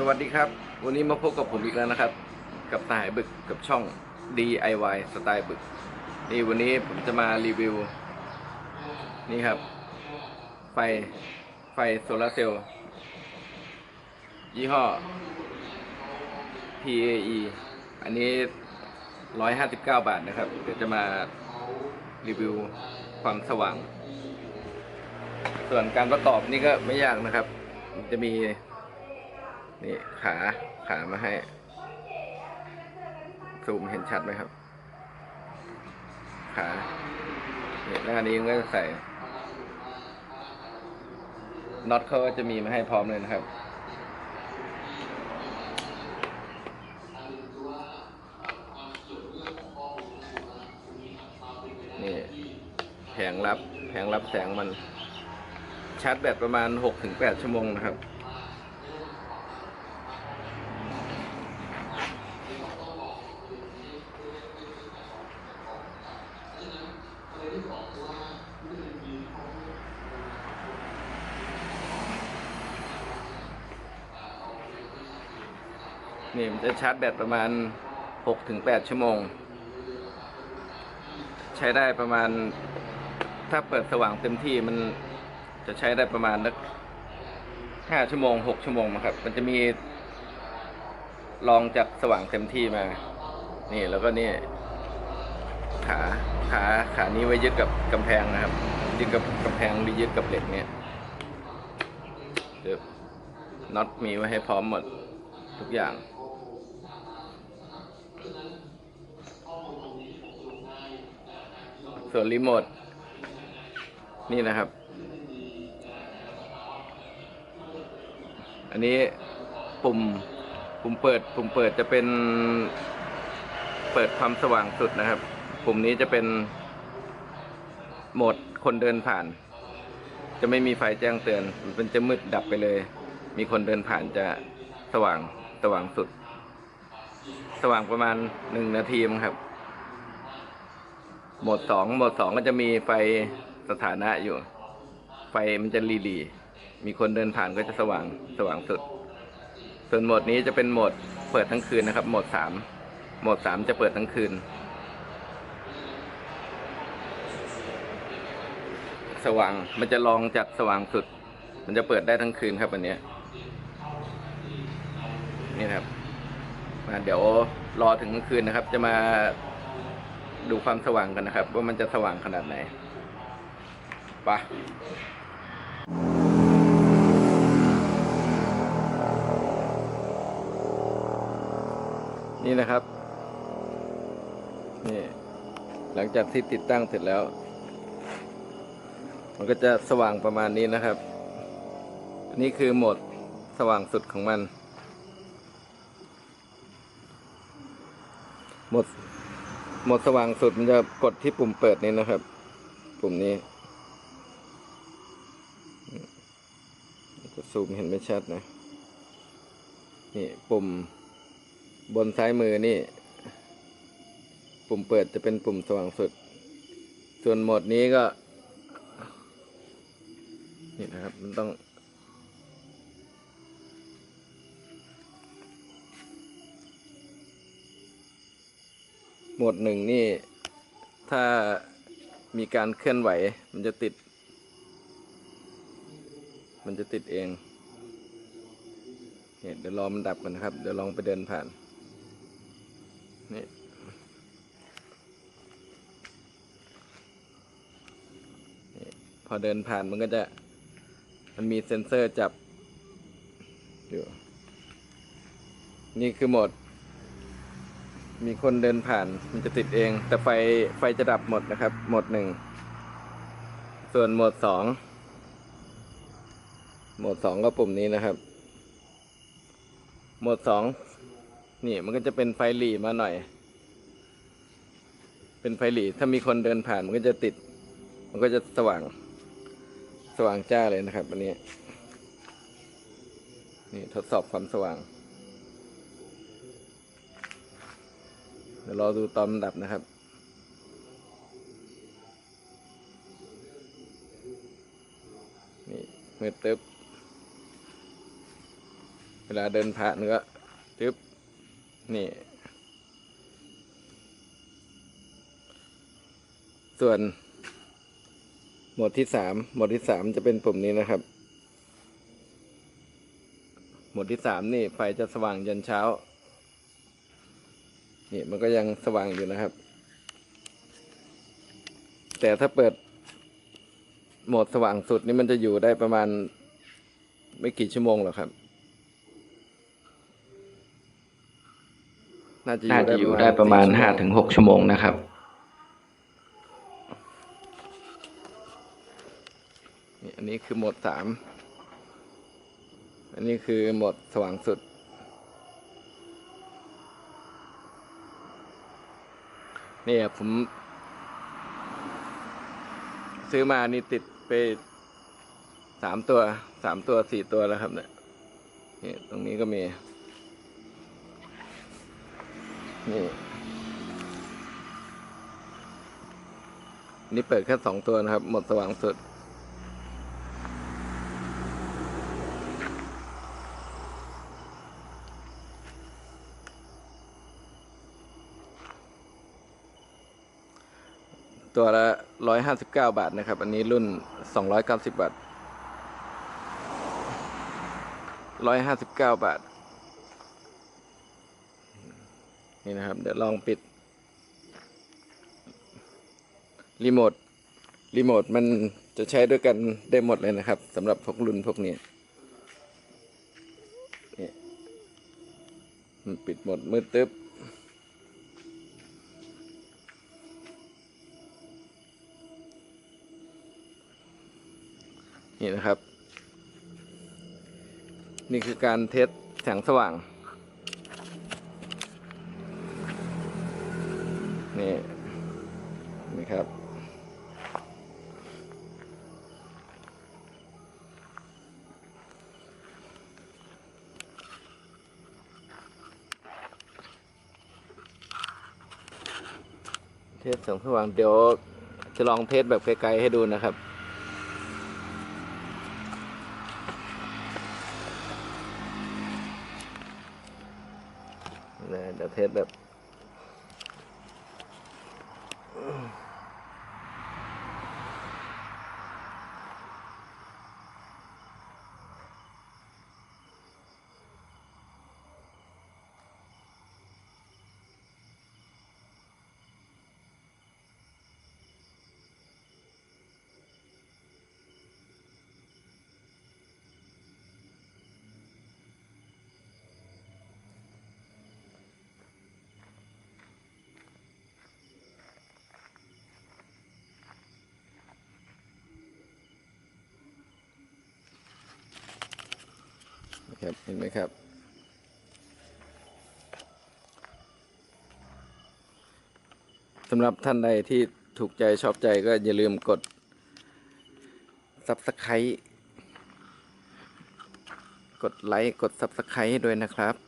สวัสดีครับ วันนี้มาพบกับผมอีกแล้วนะครับ กับสหายบึกกับช่อง DIY สไตล์บึก นี่วันนี้ผมจะมารีวิว นี่ครับ ไฟไฟโซลาร์เซลล์ยี่ห้อ PAE อันนี้ 159 บาทนะครับ เดี๋ยวจะมารีวิวความสว่าง ส่วนการประกอบนี่ก็ไม่ยากนะครับ จะมี นี่ขาขามาให้ ซูมเห็นชัดไหมครับ ขาเนี่ยแล้วอันนี้ก็จะใส่น็อตเขาก็จะมีมาให้พร้อมเลยนะครับ นี่แผงรับแผงรับแสงมันชาร์จแบตประมาณ 6-8 ชั่วโมงนะครับ นี่มันจะชาร์จแบตประมาณ 6-8 ชั่วโมง ใช้ได้ประมาณ ถ้าเปิดสว่างเต็มที่มันจะใช้ได้ประมาณนักห้าชั่วโมงหกชั่วโมงนะครับ มันจะมีลองจากสว่างเต็มที่มา นี่แล้วก็นี่ขาขาขานี้ไว้ยึดกับกำแพงนะครับ ยึดกับกำแพงหรือยึดกับเหล็กเนี่ยเดี๋ยวน็อตมีไว้ให้พร้อมหมดทุกอย่าง ส่วนรีโมทนี่นะครับ อันนี้ปุ่มปุ่มเปิด ปุ่มเปิดจะเป็น เปิดความสว่างสุดนะครับ ปุ่มนี้จะเป็นโหมดคนเดินผ่าน จะไม่มีไฟแจ้งเตือน มันจะมืดดับไปเลย มีคนเดินผ่านจะสว่างสว่างสุด สว่างประมาณหนึ่งนาทีมั้งครับ โหมดสองโหมดสองก็จะมีไฟสถานะอยู่ ไฟมันจะรีลีมีคนเดินผ่านก็จะสว่างสว่างสุด ส่วนโหมดนี้จะเป็นโหมดเปิดทั้งคืนนะครับ โหมดสามโหมดสามจะเปิดทั้งคืน สว่างมันจะลองจากสว่างสุด มันจะเปิดได้ทั้งคืนครับอันนี้นี่ครับเดี๋ยวรอถึงกลางคืนนะครับ จะมา ดูความสว่างกันนะครับ ว่ามันจะสว่างขนาดไหนไปะนี่นะครับ นี่ หลังจากที่ติดตั้งเสร็จแล้ว มันก็จะสว่างประมาณนี้นะครับ นี่คือโหมดสว่างสุดของมัน หมด หมดสว่างสุดมันจะกดที่ปุ่มเปิดนี้นะครับ ปุ่มนี้จะซูมเห็นไม่ชัดนะ นี่ปุ่มบนซ้ายมือนี่ ปุ่มเปิดจะเป็นปุ่มสว่างสุด ส่วนโหมดนี้ก็ นี่นะครับ มันต้อง หมดหนึ่งนี่ ถ้ามีการเคลื่อนไหว มันจะติด มันจะติดเองเนี่ยเดี๋ยวรอมันดับกันนะครับ เดี๋ยวลองไปเดินผ่านนี่นี่พอเดินผ่านมันก็จะ มันมีเซ็นเซอร์จับอยู่ นี่คือโหมด มีคนเดินผ่านมันจะติดเอง แต่ไฟไฟจะดับหมดนะครับ หมดหนึ่ง ส่วนหมดสอง หมดสองก็ปุ่มนี้นะครับ หมดสองนี่มันก็จะเป็นไฟหลีมาหน่อย เป็นไฟหลีถ้ามีคนเดินผ่านมันก็จะติด มันก็จะสว่าง สว่างจ้าเลยนะครับอันนี้ นี่ทดสอบความสว่าง ดี๋ยวรอดูตอนดับนะครับนี่เมืดตึ๊บเวลาเดินผ่านก็จึ๊บนี่ ส่วนหมดที่สามหมดที่สามจะเป็นปุ่มนี้นะครับ หมดที่สามนี่ไฟจะสว่างยันเช้า นี่มันก็ยังสว่างอยู่นะครับ แต่ถ้าเปิดโหมดสว่างสุดนี่มันจะอยู่ได้ประมาณไม่กี่ชั่วโมงหรอกครับ น่าจะน่าจะอยู่ได้ประมาณห้าถึงหกชั่วโมงนะครับนี่อันนี้คือโหมดสาม อันนี้คือโหมดสว่างสุด เนี่ยผม ซื้อมานี่ติดไปสามตัวสามตัวสี่ตัวแล้วครับเนี่ยนี่ตรงนี้ก็มี นี่ นี่เปิดแค่สองตัวนะครับ หมดสว่างสุด ตัวละร้อยห้าสิบาทนะครับ อันนี้รุ่นสองร้อยเก้าสิบาทร้อยห้าสิบาบาท นี่นะครับ เดี๋ยวลองปิด รีโมท รีโมทมันจะใช้ด้วยกันได้หมดเลยนะครับสำหรับพวกรุ่นพวกนี้นี่มันปิดหมดมืดตึ๊บ นี่นะครับ นี่คือการเทสแสงสว่าง นี่นี่ครับเทสแสงสว่างเดี๋ยวจะลองเทสแบบไกลๆให้ดูนะครับ นะเดี๋ยวเทสแบบ ครับเห็นไหมครับ สำหรับท่านใดที่ถูกใจชอบใจก็อย่าลืมกด Subscribe กดไลค์ กด Subscribe ด้วยนะครับ